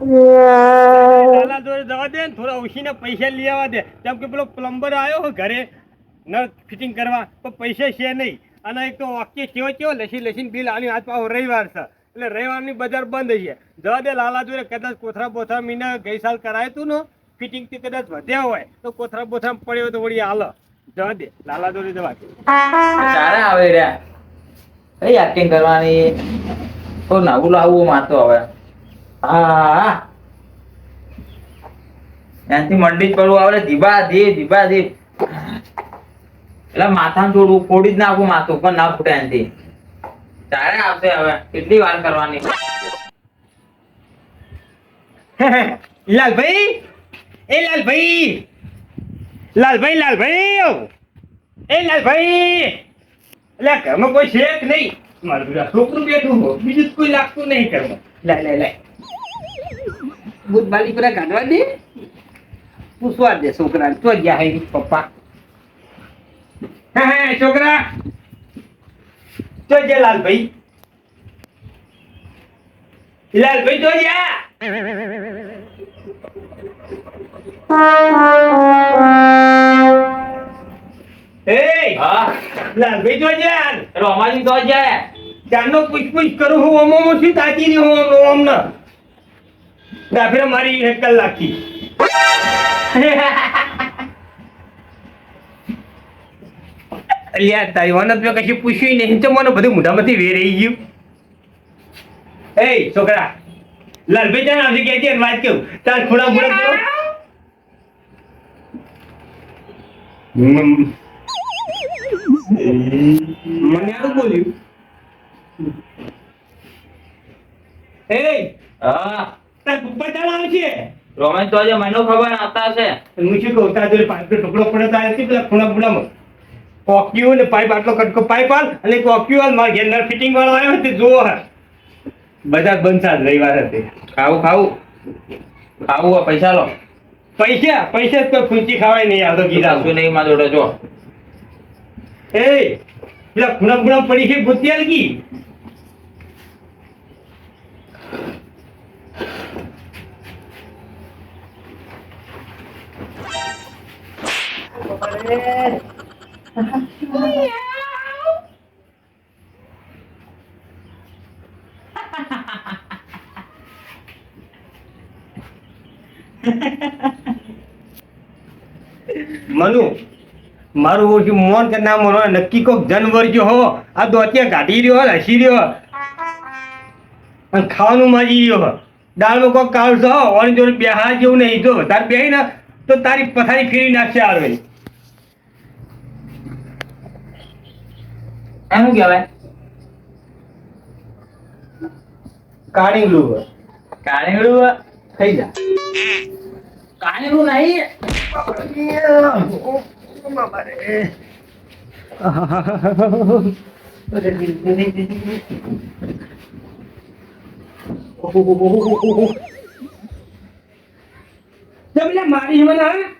લાલા જોડે જવા દે ને થોડા ઉછીને પૈસા લઈ આવવા દે. જેમ કે પેલો પ્લમ્બર આવ્યો હોય ઘરે નળ ફિટિંગ કરવા તો પૈસા છે નહીં. અને એક તો વાક્ય કેવો કેવો લસી લસીને બિલ આવ્યું હાથ પાછો રવિવાર છે. એટલે રવિવારની બજાર બંધ છે. જવા દે લાલા જોડે કદાચ કોથરા બોથરા મહિને ગઈ સાલ કરાયું તું ને ફિટિંગથી કદાચ વધ્યા હોય તો કોથરા બોથરા પડ્યો હોય તો વળી હાલ. જવા દે લાલા જોડે જવા દે. ચારે આવે રહ્યા. કઈ એક્ટિંગ કરવાની? તો નવું લાવવું માતો હવે. ત્યાંથી મંડી જ પડવું આવડે. ધીબા ધી ધીબા ધી એટલે માથાનું થોડું ફોડી જ નાખું, માથું પણ ના ફૂટે એનાથી ચારે આવશે હવે. કેટલી વાર કરવાની? લાલભાઈ? એ લાલભાઈ? લાલભાઈ લાલભાઈ એ લાલભાઈ? એટલે ઘરમાં કોઈ છે નહીં. મારું છોકરું બેઠું હો બીજું કોઈ લાગતું નહીં ઘરમાં. લાય લાય લાય બુધ બાલી પર કાઢવા દે. પૂછવા દે છોકરા તો ગયા હે પપ્પા. હા છોકરા. તો જે લાલભાઈ. લાલભાઈ તો ગયા એ હા. લાલભાઈ તો યાર રોમાજી તો જાય. ચારનો પૂછ પૂછ કરું હું અમો છું તાકી ની હું ઓમ ઓમ મારી એક કલાકથી અલ્યા તારી મેં કશું પૂછ્યું નહીં. તો મને બધું મોઢામાંથી વેરાઈ ગયું. એ છોકરા લાલભાઈ ત્યાં આવશે કે છે વાત કેવું તાર ખોડા ખોડા કરો મને આવું બોલ્યું. એ હા. તાર પપ્પા ચાલ આવશે રોમાજી તો મને ખબર આવતા હશે. હું શું કહું તાર જોડે પાઇપનો ટુકડો પડ્યો તાર છે પેલા ખૂણા ખૂણામાં. કોક્યું ને પાઇપ આટલો કટકો પાઇપ આલ અને કોક્યું આલ મારા ઘેર ફિટિંગ વાળો આવ્યો તે જોવો બધા બંધ સાજ રવિવાર હતી ખાવું ખાવું. ખાવું પૈસા લો. પૈસા પૈસા કોઈ ખૂંચી ખાવાય નહીં આવતો કીધા નહીં જોડે જો. એ પેલા ખૂણા ખૂણા પડી છે ભૂતી અલગી મનુ, મારું ઓછું મોન કે ના મોન નક્કી કોક જનવર જો હો. આ દોતિયા કાઢી રહ્યો હસી રહ્યો અને ખાવાનું માજી રહ્યો હોય. દાળમાં કોક છો ઓની જોડે બેહા જેવું નહીં. જો તાર બેહી ને, તો તારી પથારી ફેરી નાખશે આવે એનું કહેવાય કાળીંગલું કાળીંગડું થઈ જા કાળીંગડું નહીં જમલે મારી મને હા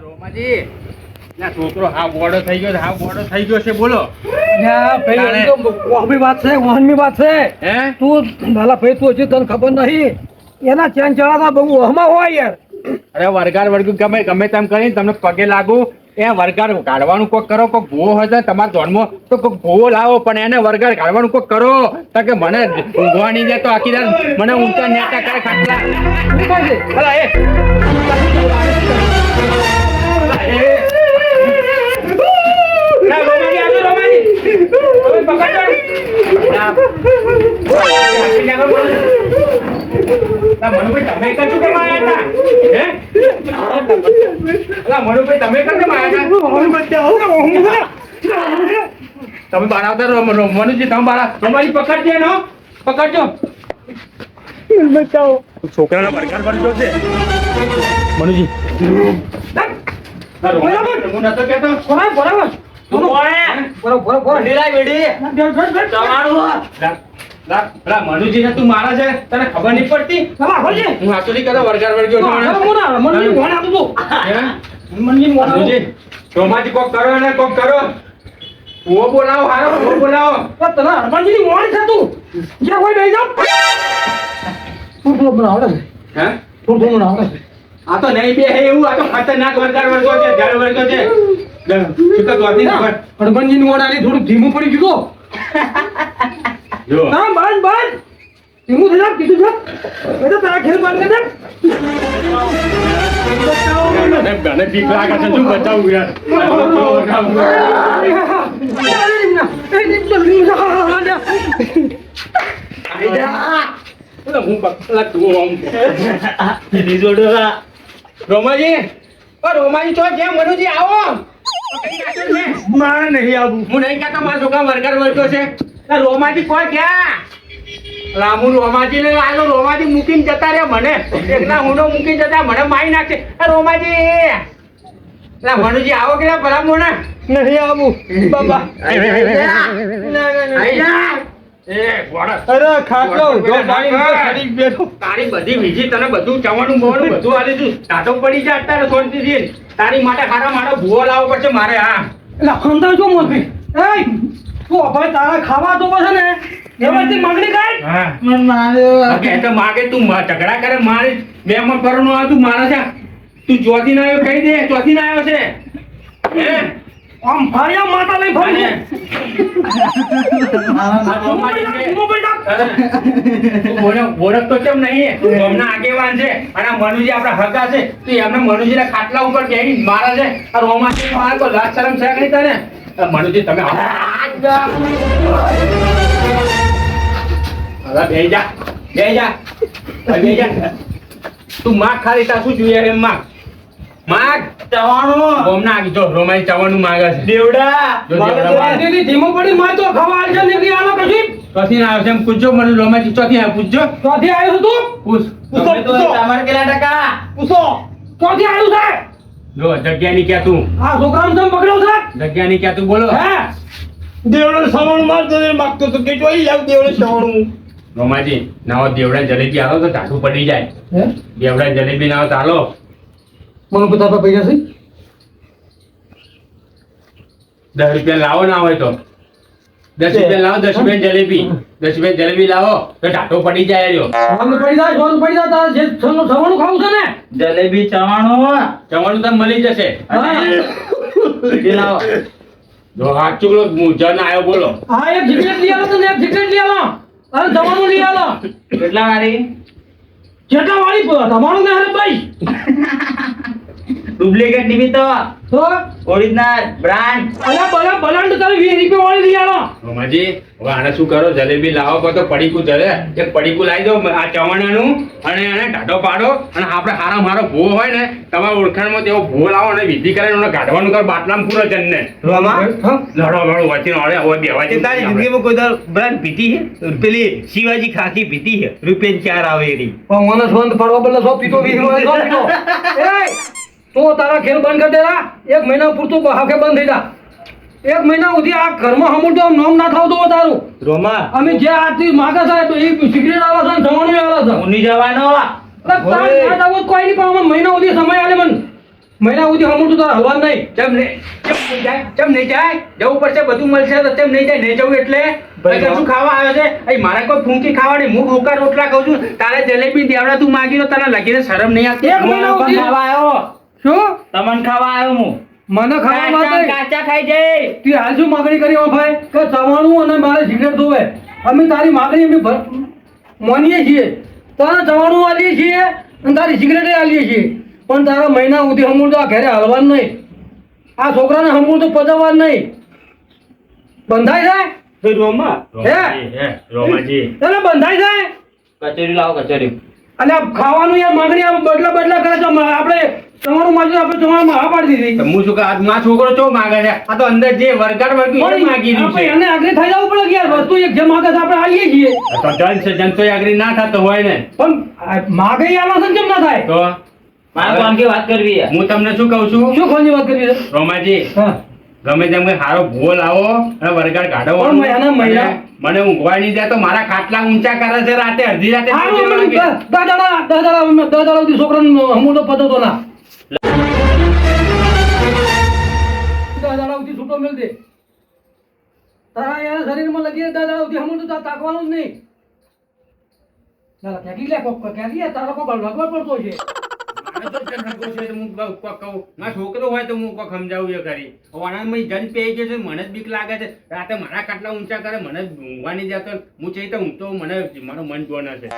રોમાજી ના છોકરો હાવ ગોડો થઈ ગયો હાવ ગોડો થઈ ગયો છે બોલો. ના ભાઈ એમ તો વાહબી વાત છે વાહનની વાત છે. હે? તું નાલા ભાઈ તું હજી તને ખબર નહીં. એના ચેન ચડાતા બહુ વહમાં હોય યાર. અરે વરગાર ગમે ગમે તેમ કરીને તમને પગે લાગુ. એ વરગાર કાઢવાનું કોક કરો કોક ભૂવો હોય તો તમારા ધોનમાં તો કોક ભૂવો લાવો પણ એને વરગાર કાઢવાનું કોક કરો. તો કે મને ઊંઘવાની જાય તો આખી રાત મને ઊંચા નેતા કરે ખાટલા. તમે. ના. ના, કશું કેમ? મનુભાઈ તમે? તમે બહાર આવતા રહો મનુજી તમે આવ. તમારી પકડજે એનો પકડજો છોકરાનો પડકાર પડજો છે મનુજી ના, રોમા, હું નતો કહેતો. બરાબર તું પેલા મનુજીને તું મારા છે તને ખબર નહીં પડતી? હું વરગાર તો મનુજી, કોક કરો ને કોક કરો. ઓ બોલાવો હારો બોલાવો. તને હનુમાનજીની મોણ છે તું. જે કોઈ બેસી જાવ મને આવડે હે? મને આવડે આ તો નહીં બે હે એવું આ તો ખતરનાક વરગાર વર્ગો છે જળ વર્ગો છે. શું નું. આલી થોડું ધીમું પડી ગયું જો. ના બંધ બંધ. ધીમું થઈ કીધું છે. એ તારા ખેલ બંધ કરી દે. મને બીક લાગે છે શું બચાવું યાર. હું બકલા તું આમ. રોમાજી ઓ રોમાજી તો જેમ મનુજી આવો. મારે નહીં આવું હું નહીં કહેતો મારા છોકરા વર્ગર વર્ગો છે. રોમાજી કોઈ ક્યાં? રામુ રોમાજી ને આલો રોમાજી મૂકીને જતા રે મને. એકના હુંનો મૂકીને જતા મને મારી નાખશે. રોમાજી! લા મનુજી આવો કે ભલા મોને નહીં આવું બાબા. આઈ જા. એ ગોળા અરે ખાટલો ઉધો પાણી ઉપર બેઠો. તારી બધી વિધિ તને બધું ચવાનું બવાનું બધું આલી તું ટાટો પડી જા અત્યારે શાંતિથી. તારી માટે ખારા મારો ભૂવો લાવવો પડશે મારે હા. એટલે ખંડા જો મોરબી એય તું અભાઈ તારા ખાવા તો છે ને. વ્યવસ્થિત માંગણી કર. હા. કે તો માગે તું મ- ઝઘડા કરે મારી બે મન પરનો આ તું મારા છે તું ચોથી ના આવ્યો કહી દે ચોથી ના આવ્યો છે. હે? આમ ફાળિયા માતા લઈ છે. ઓળખ- તો કેમ નહીં? તું આગેવાન છે અને મનુજી આપણા હગા છે. તો એમને મનુજીના ખાટલા ઉપર બેહી મારે છે. આ રોમાજી મારે તો લાજ શરમ છે નહીં તને? આ મનુજી તમે હવે બે જા. બે જા. બે જા. તું માગ ખાલી તા શું જોઈએ એમ માગ માગ. ચવાણું. બોમ ના કીધો રોમાઈ ચવાણું માગે છે. દેવડા જો દેવડા માગે. શાંતિથી પડી માર તો ખવાલ છે ને કે આલો કશી કશી ના આવશે એમ પૂછજો મને રોમાઈ ચીચો થી આવ્યો પૂછજો. ચોથી આવ્યું તું? પૂછ. પૂછો, પૂછો. પૂછો. ચોથી આવ્યો છે. જો જગ્યાની ક્યાં તું? આ છોકરાનું તમે પકડ્યો છે? જગ્યાની ક્યાં તું બોલો. હે? દેવડો સવણ મારતો તો માગતો તો કે જોઈ લાવ દેવડો સવણ. રોમાજી નાવો દેવડા જલેબી આવો તો ટાઢું પડી જાય. હે? દેવડા જલેબી નાવો ચાલો મને પતા પૈસા છે? દસ રૂપિયા લાવો ના હોય તો. દસ રૂપિયા લાવો દસ રૂપિયા જલેબી. દસ રૂપિયા જલેબી લાવો તો ટાટો પડી જાય રહ્યો. પડી જાય સોનું પડી જાય તારે જે સવાનું સવાનું ખાવું છે ને. જલેબી ચવાણું જવાનું તમને મળી જશે. હા. લાવો. જો હાથ ચૂકલો જન આવ્યો બોલો. હા એક જીકેટ લઈ આવો તો એક જીકેટ લઈ આવો અરે જવાનું લઈ આવો કેટલા વાળી? કેટલા વાળી તમારું ને હરે ભાઈ. ડુપ્લિકેટ નહીં તો. તો? ઓરિજિનલ બ્રાન્ડ અલા બલા બલાંડ તારે 20 રૂપિયા વાળી લઈ આવો રોમાજી હવે આને શું કરો? જલેબી લાવો કો તો પડીકું જલે. એક પડીકું લાવી દો આ ચવાણાનું અને એને ટાઢો પાડો. અને આપણે હારા મારો ભૂવો હોય ને તમારા ઓળખાણમાં તેવો ભૂવો લાવો અને વિધિ કરીને એને કાઢવાનું કર બાટલામાં પૂરો જણને રોમા લડો લડો વચ્ચે નડે હવે દેવા તે તારી જિંદગીમાં કોઈ દર બ્રાન્ડ પીતી છે? પેલી શિવાજી ખાખી પીતી છે રૂપિયા ચાર આવે એની. પણ મને સોંત પડવા બદલે સો પીતો 20 રૂપિયા સો પીતો એય! તું તારા ખેલ બંધ કરી દેલા એક મહિના પૂરતું હાફે બંધ થઈ જા. એક મહિના સુધી આ ઘરમાં હમું નોમ ના થાવતો હોય તારું. રોમા. અમે જે આરતી માગે છે તો એ સિગરેટ આવે છે જવાનું આવે છે. ઉની જવાનો. જવું કોઈ નહીં પણ મહિના સુધી સમય આલે મને. મહિના સુધી હમું તો તારે નહીં. ચમ નહીં. ચમ નહીં જાય. જવું પડશે બધું મળશે તો ચમ નહીં જાય. નહીં જવું એટલે શું ખાવા આવ્યો છે? અહીં મારે કોઈ ફૂંકી ખાવાની હું ભૂકા રોટલા ખાઉં છું. તારે જલેબી દેવડા તું માગી લો તારા લગીને શરમ નહીં આવતી. એક મહિના સુધી આવ્યો. શું? તમને ખાવા આવ્યો હું. મને ખાવા માટે? કાચા ખાઈ જાય તું હાલ શું માગણી કરી ભાઈ? કે જવાનું અને મારે સિગરેટ ધોવે. અમે તારી માગણી અમે માનીએ છીએ. તારા જવાનું આલીએ છીએ અને તારી સિગરેટ આલીએ છીએ. પણ તારા મહિના સુધી હમૂળ તો આ ઘરે હાલવાનું નહીં. આ છોકરાને હમૂળ તો પજવવાનું નહીં. બંધાય છે રોમા? હે? હે રોમાજી. તને બંધાય છે કચેરી લાવો કચોરી. અને આ ખાવાનું યાર માંગણી આ બદલા બદલા કરે તો આપણે તમારું માગી આપણે તમારું માં હા પાડી દીધી. હું શું કે આ છોકરો ચો માંગે છે? આ તો અંદર જે વરગાડ વર્ગ્યું એ માંગી દીધું છે. એને આગળ થઈ જવું પડે કે યાર? વસ્તુ એક જે માંગે છે આપણે આવીએ છીએ. તો જન છે જનતો આગળ ના થતો હોય ને. પણ માંગે આલો છે કેમ ના થાય? તો? મારે કોણ વાત કરવી હું તમને શું કહું છું? શું ખોની વાત કરી છે? રોમાજી હા. ગમે તેમ કઈ હારો ભૂવો લાવો અને વરગાડ કાઢો. મને ઊંઘવા નહીં જાય તો મારા ખાટલા ઊંચા કરે છે રાતે અડધી રાતે દાદા દાદા દાદા છોકરાને હમું તો પતો તો ના છૂટો મેળ દે. તારા યાર શરીરમાં લગી સુધી હમું તો તાકવાનું જ નહીં. ચાલો ક્યાંથી લે કોક ક્યાંક તારા તારો કોક લગવા પડતો છે. છોકરો હોય તો હું કોક સમજાવું એ વાણામાં જન પેઈ ગયો છે મને જ બીક લાગે છે રાતે મારા કાટલા ઊંચા કરે મને ઊંઘવા નહીં જતો હું ચઈ તો ઊંઘતો મને મારું મન જોને છે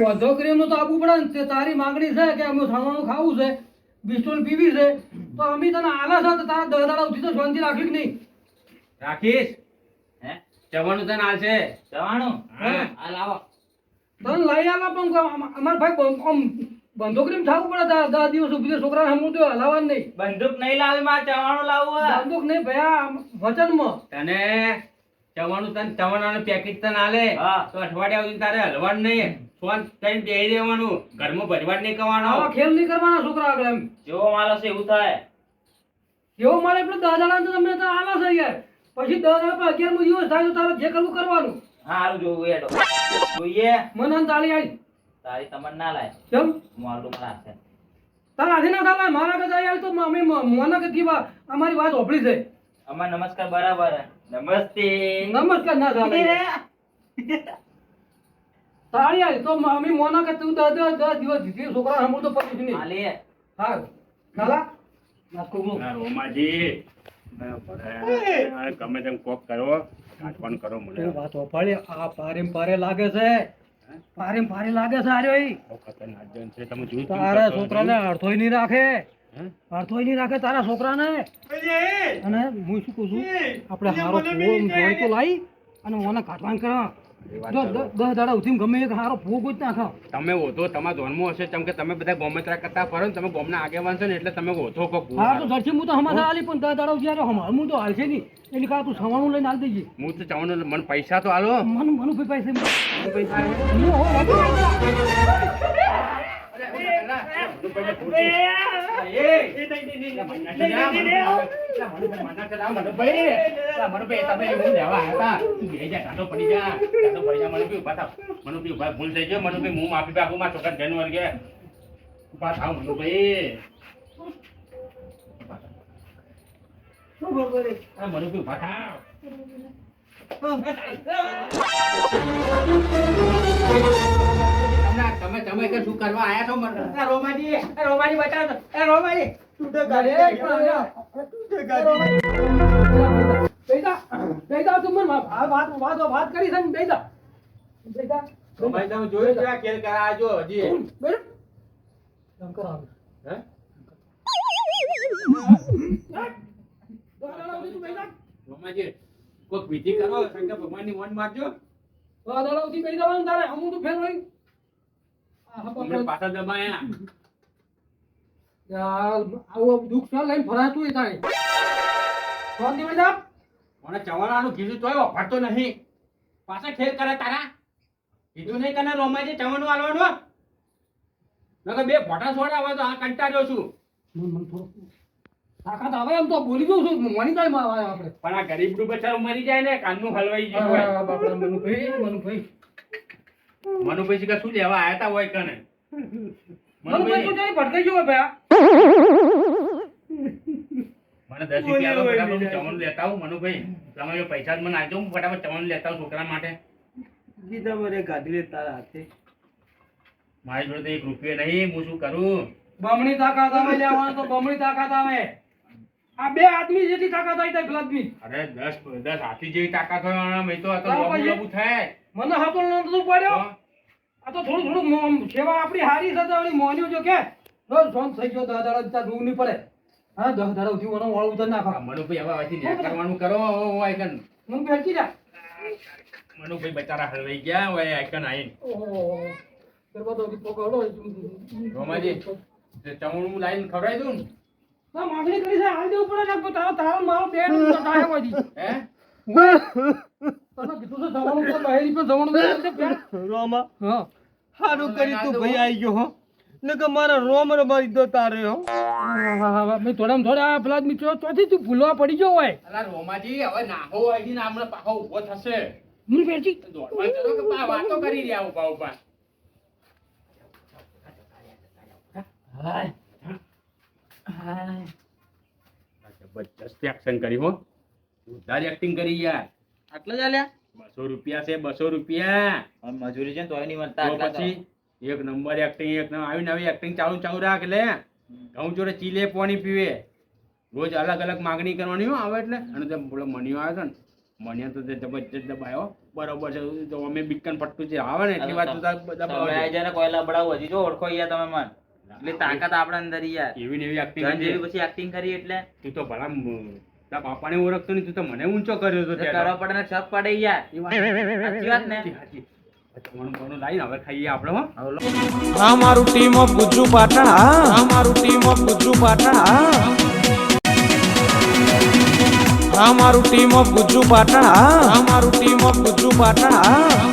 વધો ક્રીમનું તો આપવું પડે ને તારી માંગણી છે કે અમે ખાવાનું ખાવું છે બિસ્ટોલ પીવી છે તો અમે તને આલા છે તો તારા દસ દાડા ઉઠી તો શાંતિ રાખી કે નહીં રાખીશ હે જવાનું તને આલશે જવાનું હા. આ લાવો તને લઈ આલા પણ અમાર ભાઈ આમ બંધો ને થવું પડે દસ દિવસ સુધી છોકરા હમું તો હલાવા નહીં. બંદૂક નહીં લાવે મારે ચવાણું લાવવું. બંદૂક નહીં ભયા વચનમાં તને ચવાણું તને ચવાણાનું પેકેટ તને આલે. હા. તો અઠવાડિયા સુધી તારે હલવાનું નહીં. ફોન કરીને બેહી દેવાનું ઘરમાં ભરવાડ નહીં કરવાનો. ખેલ નહીં કરવાના છોકરા આગળ એમ. જેવો માલો છે એવું થાય. જેવો મારે એટલે દસ દાડા તો તમને તો આલા યાર. પછી દસ દાડા પર દિવસ થાય તો તારે જે કરવું કરવાનું. સારું જોવું હેડો જોઈએ. મને તાળી આવી તારી તમારે ના લાય. કેમ? મારું હાથે. તારા ના થાય મારા કે જાય તો અમે મોના કે વા- અમારી વાત ઓપડી છે અમાર નમસ્કાર બરાબર. નમસ્તે. નમસ્કાર ના ચાલે તારી આય તો અમે મોના કે તું દસ દસ દિવસ જીતી છોકરા હમું તો પછી નહીં હાલે. હા ચાલા રોમાજી. ગમે તેમ કોક કરો કાઢવાનું કરો મને. વાત હોપાડી આ પારે પારે લાગે છે. પારે પારે લાગે છે આર્યો ઈ. ખતરનાક જન છે તમે જોઈ તારા છોકરાને અડધોય નહીં રાખે? અડધોય નહીં રાખે તારા છોકરાને. અને હું શું કહું છું? આપણે હારો ફોન જોઈ તો લાવી અને મને કાઢવાનું કરવા. દસ દાડા ઉઠીને ગમે એક હારો ભૂવો ગોત નાખો તમે ઓછો તમારા ધોનમાં હશે કેમ કે તમે બધા ગોમત્રા કરતા ફરો ને તમે ગોમના આગેવાન છો ને એટલે તમે ઓછો કોક હા તો મારો. હું તો હમણાં આલી પણ દસ દાડા ઉઠી હમણાં હું તો હાલશે નહીં એટલે કા તું સવાણું લઈને હાલ દેજે હું તો મને પૈસા તો આલો મન મનુ ભાઈ પૈસે મને પૈસા હું તમે તમે કે શું કરવા આયા છો રોમાજી રોમાજી બતાવો તો. આ રોમાજી બેટા બેટા તું મને વાત વાત વાત વાત કરી છે બેટા બેટા રોમાજી તમે જોયું છે કેર કરાવજો હજી. બેટા શંકર. આવે હે? રોમાજી કોઈક વિધિ કરો શંકર ભગવાનની વન મારજો. તારે અમુક તો ફેર હોય. આ હા અમને બાપા પાછા દબાયા આવો દુઃખ છે લઈને ફરાતું એ તારે. ફોન દી મને ચવાણાનું કીધું તોય વફાડતો નહીં. પાછા ખેલ કરે તારા. કીધું નહીં તને રોમાજી ચવાણું આલવાનું નકર બે ફોટા છોડાવે તો આ કંટાળ્યો છું. મન થોડું તાકાત આવે એમ તો બોલી દઉં છું મની જાય આવે આપણે. પણ આ ગરીબનું બચારું મરી જાય ને કાનનું હલવાઈ ગયું હોય. બાપડા મનુભાઈ મનુભાઈ. મનુભાઈ શું લેવા આવ્યા હોય કને ભટકાઈ ગયો મને દસ રૂપિયા આલો ફટાફટ હું ચવાણું લેતા આવું મનુભાઈ. તમે પૈસા મને આપજો હું ફટાફટ ચવાણું લેતા આવું છોકરા માટે. ગીતા મને કાઢી લે તારા હાથે. મારી જોડે એક રૂપિયો નહીં હું શું કરું? બમણી તાકાત આવે લેવાનું તો બમણી તાકાત આવે. આ બે આદમી જેટલી તાકાત આવી થાય અરે દસ દસ હાથી જેવી તાકાત હોય મેં તો આ તો થાય. મને હાથો નતું પડ્યો. આ તો થોડું થોડું સેવા આપણી હારી છે તો ઓલી મોન્યું જો કે રોજ ફોન થઈ ગયો દસ દાડા તાર રૂમ નહીં પડે. હા દસ દાડા ઉઠી વનો વાળ ઉતર નાખો. આ મનુભાઈ હવે ન્યા કરવાનું કરો હોય કન મને પહેરતી જા. મનુભાઈ બચારા હલવાઈ ગયા હોય આઈકન આઈન ઓહો ગરબા તો પકડો રોમાજી તે ચમણું લાઈન ખવડાવી દઉં ને. ના માગણી કરી છે હાલ દેવું પડે ને તારો તારો મારો બેન તારે હોજી. હે? તને કીધું છે જવાનું તો બહેરી પણ જવાનું તો છે. પેન. રોમા હા. સારું કરી તું ભાઈ આવી ગયો હો. ને કે મારા રોમ રમારી દો તારે હો. હા, હા, હા, મેં થોડા થોડા પેલા મિત્રો ચોથી તું ભૂલવા પડી ગયો હોય. અલા રોમાજી હવે નાહો આવીને હમણાં પાછો ઊભો થશે. મને પહેરતી દોડમાં ચલો કે પા વાતો કરી રહ્યા ઊભા ઊભા જબરજસ્ત એક્શન કરી હો. જોરદાર એક્ટિંગ કરી યાર. આટલા જ આલ્યા? બસો રૂપિયા છે બસો રૂપિયા. મજૂરી છે ને તોય નહીં મળતા. પછી એક નંબર એક્ટિંગ એક નંબર આવી એક્ટિંગ ચાલુ ચાલુ રાખ લે. ઘઉં જોડે ચીલે પાણી પીવે. રોજ અલગ અલગ માગણી કરવાની હો આવે એટલે. અને તે પેલો મણિયો આવે છે ને મણિયો તો તે જબરજસ્ત દબાયો. બરોબર છે તો અમે બીકન પટ્ટું છે આવે ને એટલી વાત તો દબાવો કોયલા બળાવું હજી જો ઓળખો યાર તમે મન. એટલે તાકાત આપણા અંદર યાર. એવી ને એવી એક્ટિંગ પછી એક્ટિંગ કરી એટલે? તું તો ભલા તારા બાપાને ઓળખતો નહીં તું તો મને ઊંચો કર્યો તો તો કરવા પડે ને શક પડે યાર એ વાત સાચી વાત ને. અમારું ટીમ ઓફ ગુજુ પાટણ અમારું ટીમ ઓફ ગુજુ પાટણ અમારું ટીમ ઓફ ગુજુ પાટણ અમારું ટીમ ઓફ ગુજુ પાટણ હા.